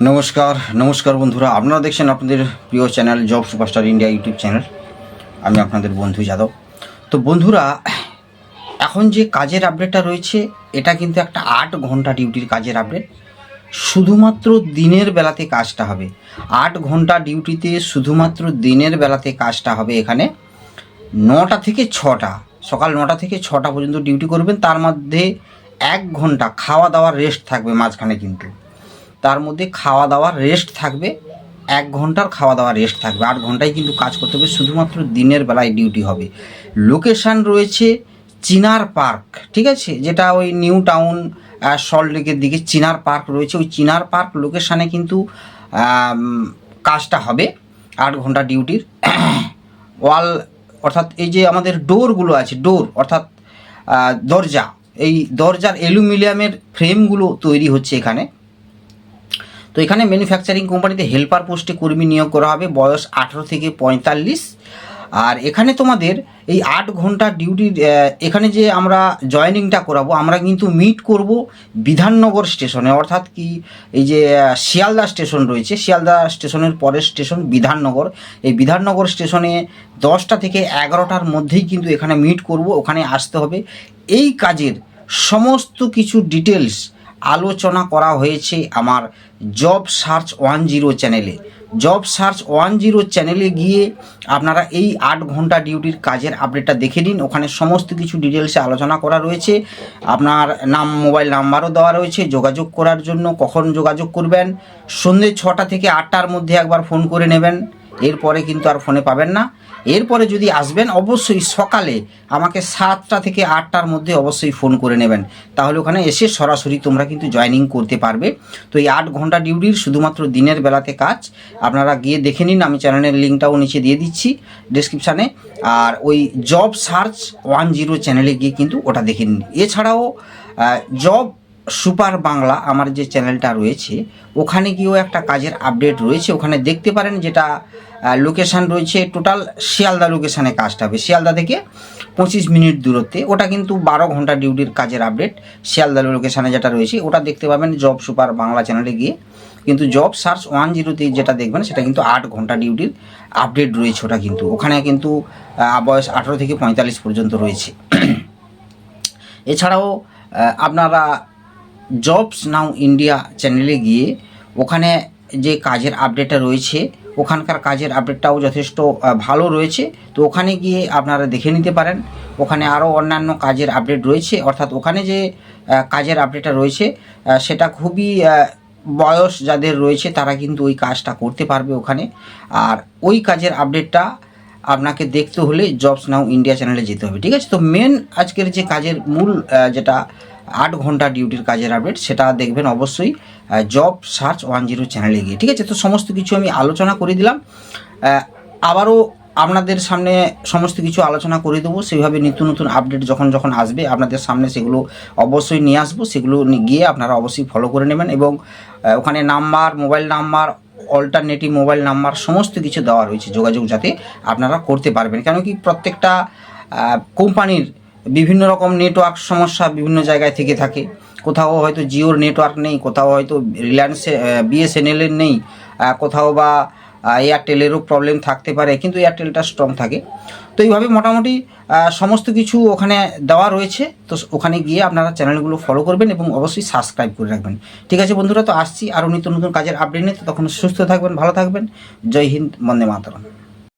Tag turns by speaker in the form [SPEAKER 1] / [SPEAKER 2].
[SPEAKER 1] নমস্কার নমস্কার বন্ধুরা। আপনারা দেখছেন আপনাদের প্রিয় channel job superstar India YouTube channel. আমি আপনাদের বন্ধু যাদব। তো বন্ধুরা, এখন যে কাজের আপডেটটা রয়েছে, এটা কিন্তু একটা আট ঘণ্টা ডিউটির কাজের আপডেট শুধুমাত্র দিনের বেলাতে কাজটা হবে। আট ঘণ্টা ডিউটিতে শুধুমাত্র দিনের বেলাতে কাজটা হবে এখানে। নটা থেকে ছটা, সকাল নটা থেকে ছটা পর্যন্ত ডিউটি করবেন। তার মধ্যে এক ঘণ্টা খাওয়া দাওয়ার রেস্ট থাকবে মাঝখানে কিন্তু। তার মধ্যে খাওয়া দাওয়ার রেস্ট থাকবে, এক ঘণ্টার খাওয়া দাওয়ার রেস্ট থাকবে। আট ঘন্টায় কিন্তু কাজ করতে হবে, শুধুমাত্র দিনের বেলায় ডিউটি হবে। লোকেশান রয়েছে চিনার পার্ক, ঠিক আছে? যেটা ওই নিউ টাউন সল্ট লেকের দিকে চিনার পার্ক রয়েছে। ওই চিনার পার্ক লোকেশানে কিন্তু কাজটা হবে, আট ঘণ্টা ডিউটির ওয়াল, অর্থাৎ এই যে আমাদের ডোরগুলো আছে ডোর অর্থাৎ দরজা। এই দরজার অ্যালুমিনিয়ামের ফ্রেমগুলো তৈরি হচ্ছে এখানে। তো এখানে ম্যানুফ্যাকচারিং কোম্পানিতে হেল্পার পোস্টে কর্মী নিয়োগ করা হবে, বয়স আঠেরো থেকে পঁয়তাল্লিশ। আর এখানে তোমাদের এই আট ঘণ্টা ডিউটির এখানে যে আমরা জয়েনিংটা করাবো, আমরা কিন্তু মিট করব বিধাননগর স্টেশনে। অর্থাৎ কি, এই যে শিয়ালদা স্টেশন রয়েছে, শিয়ালদা স্টেশনের পরের স্টেশন বিধাননগর। এই বিধাননগর স্টেশনে দশটা থেকে এগারোটার মধ্যেই কিন্তু এখানে মিট করব, ওখানে আসতে হবে। এই কাজের সমস্ত কিছু ডিটেলস আলোচনা করা হয়েছে আমার জব সার্চ ওয়ান জিরো চ্যানেলে জব সার্চ ওয়ান জিরো চ্যানেলে গিয়ে আপনারা এই আট ঘণ্টা ডিউটির কাজের আপডেটটা দেখে নিন। ওখানে সমস্ত কিছু ডিটেলসে আলোচনা করা রয়েছে। আপনার নাম মোবাইল নাম্বারও দেওয়া রয়েছে। যোগাযোগ করার জন্য কখন যোগাযোগ করবেন? সন্ধ্যে ছটা থেকে আটটার মধ্যে একবার ফোন করে নেবেন। এরপরে কিন্তু আর ফোনে পাবেন না। এরপরে যদি আসবেন, অবশ্যই সকালে আমাকে সাতটা থেকে আটটার মধ্যে অবশ্যই ফোন করে নেবেন। তাহলে ওখানে এসে সরাসরি তোমরা কিন্তু জয়েনিং করতে পারবে। তো এই আট ঘণ্টা ডিউটির শুধুমাত্র দিনের বেলাতে কাজ। আপনারা গিয়ে দেখে নিন, আমি চ্যানেলের লিঙ্কটাও নিচে দিয়ে দিচ্ছি ডিসক্রিপশানে আর ওই জব সার্চ ওয়ান জিরো চ্যানেলে গিয়ে কিন্তু ওটা দেখে নিন। এছাড়াও জব সুপার বাংলা আমার যে চ্যানেলটা রয়েছে, ওখানে গিয়েও একটা কাজের আপডেট রয়েছে। ওখানে দেখতে পারেন যেটা লোকেশান রয়েছে টোটাল শিয়ালদা লোকেশানে কাজটা হবে। শিয়ালদা থেকে পঁচিশ মিনিট দূরত্বে। ওটা কিন্তু বারো ঘণ্টা ডিউটির কাজের আপডেট শিয়ালদা লোকেশানে যেটা রয়েছে। ওটা দেখতে পাবেন জব সুপার বাংলা চ্যানেলে গিয়ে। কিন্তু জব সার্চ ওয়ান জিরোতে যেটা দেখবেন, সেটা কিন্তু আট ঘণ্টা ডিউটির আপডেট রয়েছে ওটা কিন্তু। ওখানে কিন্তু বয়স আঠেরো থেকে পঁয়তাল্লিশ পর্যন্ত রয়েছে। এছাড়াও আপনারা জবস নাও ইন্ডিয়া চ্যানেলে গিয়ে ওখানে যে কাজের আপডেটটা রয়েছে, ওখানকার কাজের আপডেটটাও যথেষ্ট ভালো রয়েছে। তো ওখানে গিয়ে আপনারা দেখে নিতে পারেন। ওখানে আরও অন্যান্য কাজের আপডেট রয়েছে। অর্থাৎ ওখানে যে কাজের আপডেটটা রয়েছে সেটা খুবই বয়স যাদের রয়েছে তারা কিন্তু ওই কাজটা করতে পারবে ওখানে। আর ওই কাজের আপডেটটা আপনাকে দেখতে হলে জবস নাও ইন্ডিয়া চ্যানেলে যেতে হবে, ঠিক আছে? তো মেন আজকের যে কাজের মূল যেটা আট ঘণ্টা ডিউটির কাজের আপডেট সেটা দেখবেন অবশ্যই জব সার্চ ওয়ান জিরো চ্যানেলে গিয়ে, ঠিক আছে? তো সমস্ত কিছু আমি আলোচনা করে দিলাম। আবারও আপনাদের সামনে সমস্ত কিছু আলোচনা করে দেবো। সেইভাবে নিত্য নতুন আপডেট যখন যখন আসবে, আপনাদের সামনে সেগুলো অবশ্যই নিয়ে আসব। সেগুলো গিয়ে আপনারা অবশ্যই ফলো করে নেবেন এবং ওখানে number mobile number alternative mobile number সমস্ত কিছু দেওয়া রয়েছে যোগাযোগ যাতে আপনারা করতে পারবেন। কেন কি প্রত্যেকটা কোম্পানির বিভিন্ন রকম নেটওয়ার্ক সমস্যা বিভিন্ন জায়গায় থেকে থাকে। কোথাও হয়তো জিওর নেটওয়ার্ক নেই, কোথাও হয়তো রিলায়েন্সে বিএসএনএলের নেই কোথাও বা এয়ারটেলেরও প্রবলেম থাকতে পারে, কিন্তু এয়ারটেলটা স্ট্রং থাকে। তো এইভাবে মোটামুটি সমস্ত কিছু ওখানে দেওয়া রয়েছে। তো ওখানে গিয়ে আপনারা চ্যানেলগুলো ফলো করবেন এবং অবশ্যই সাবস্ক্রাইব করে রাখবেন। ঠিক আছে বন্ধুরা, তো আসছি আরও নিত্য নতুন কাজের আপডেট নিয়ে। তো তখন সুস্থ থাকবেন, ভালো থাকবেন। জয় হিন্দ, বন্দে মাতরম।